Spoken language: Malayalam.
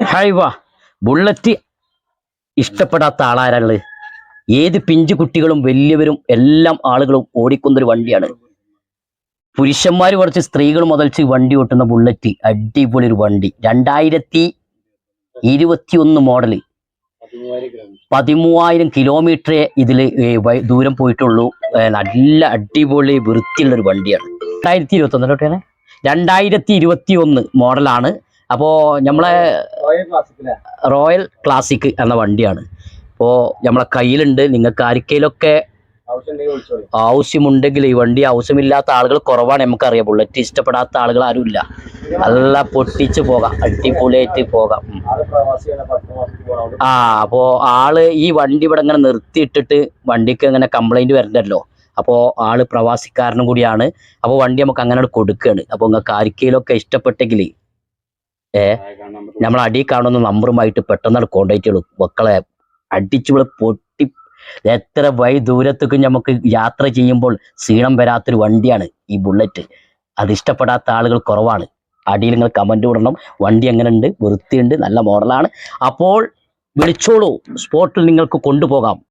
ഹായ് വാ ബുള്ളറ്റ് ഇഷ്ടപ്പെടാത്ത ആളാരാൾ ഏത് പിഞ്ചു കുട്ടികളും വലിയവരും എല്ലാം ആളുകളും ഓടിക്കുന്നൊരു വണ്ടിയാണ്. പുരുഷന്മാർ കുറച്ച് സ്ത്രീകൾ മുതൽച്ച് വണ്ടി ഓട്ടുന്ന ബുള്ളറ്റ് അടിപൊളി ഒരു വണ്ടി. രണ്ടായിരത്തി ഇരുപത്തി ഒന്ന് മോഡൽ പതിമൂവായിരം കിലോമീറ്ററേ ഇതിൽ ദൂരം പോയിട്ടുള്ളൂ. നല്ല അടിപൊളി വൃത്തിയുള്ള ഒരു വണ്ടിയാണ്. രണ്ടായിരത്തി ഇരുപത്തി ഒന്ന് രണ്ടായിരത്തി ഇരുപത്തി ഒന്ന് മോഡലാണ് അപ്പോൾ നമ്മളെ റോയൽ ക്ലാസിക് എന്ന വണ്ടിയാണ്. അപ്പോൾ നമ്മളെ കയ്യിലുണ്ട്. നിങ്ങൾക്ക് ആരിക്കയിലൊക്കെ ആവശ്യമുണ്ടെങ്കിൽ ഈ വണ്ടി ആവശ്യമില്ലാത്ത ആളുകൾ കുറവാണ് നമുക്കറിയാം. ബുള്ളറ്റ് ഇഷ്ടപ്പെടാത്ത ആളുകൾ ആരുമില്ല നല്ല പൊട്ടിച്ച് പോകാം. അടിപൊളിയായിട്ട് പോകാം. ആ അപ്പോൾ ആൾ ഈ വണ്ടി ഇവിടെ ഇങ്ങനെ നിർത്തിയിട്ടിട്ട് വണ്ടിക്ക് ഇങ്ങനെ കംപ്ലൈന്റ് വരണ്ടല്ലോ. അപ്പോൾ ആൾ പ്രവാസിക്കാരനും കൂടിയാണ്. അപ്പോൾ വണ്ടി നമുക്ക് അങ്ങനെ കൊടുക്കുകയാണ് അപ്പോൾ നിങ്ങൾക്ക് ആരിക്കയിലൊക്കെ ഇഷ്ടപ്പെട്ടെങ്കിൽ ഏ നമ്മൾ അടി കാണുന്ന നമ്പറുമായിട്ട് പെട്ടെന്ന് കോണ്ടാക്ട് ചെയ്യുള്ളൂ. മക്കളെ അടിച്ചുള്ള പൊട്ടി എത്ര വഴി ദൂരത്തേക്കും നമുക്ക് യാത്ര ചെയ്യുമ്പോൾ ക്ഷീണം വരാത്തൊരു വണ്ടിയാണ് ഈ ബുള്ളറ്റ് അത് ഇഷ്ടപ്പെടാത്ത ആളുകൾ കുറവാണ്. അടിയിൽ നിങ്ങൾ കമന്റ് വിടണം വണ്ടി എങ്ങനെയുണ്ട്? വൃത്തിയുണ്ട്. നല്ല മോഡലാണ് അപ്പോൾ വിളിച്ചോളൂ. സ്പോട്ടിൽ നിങ്ങൾക്ക് കൊണ്ടുപോകാം.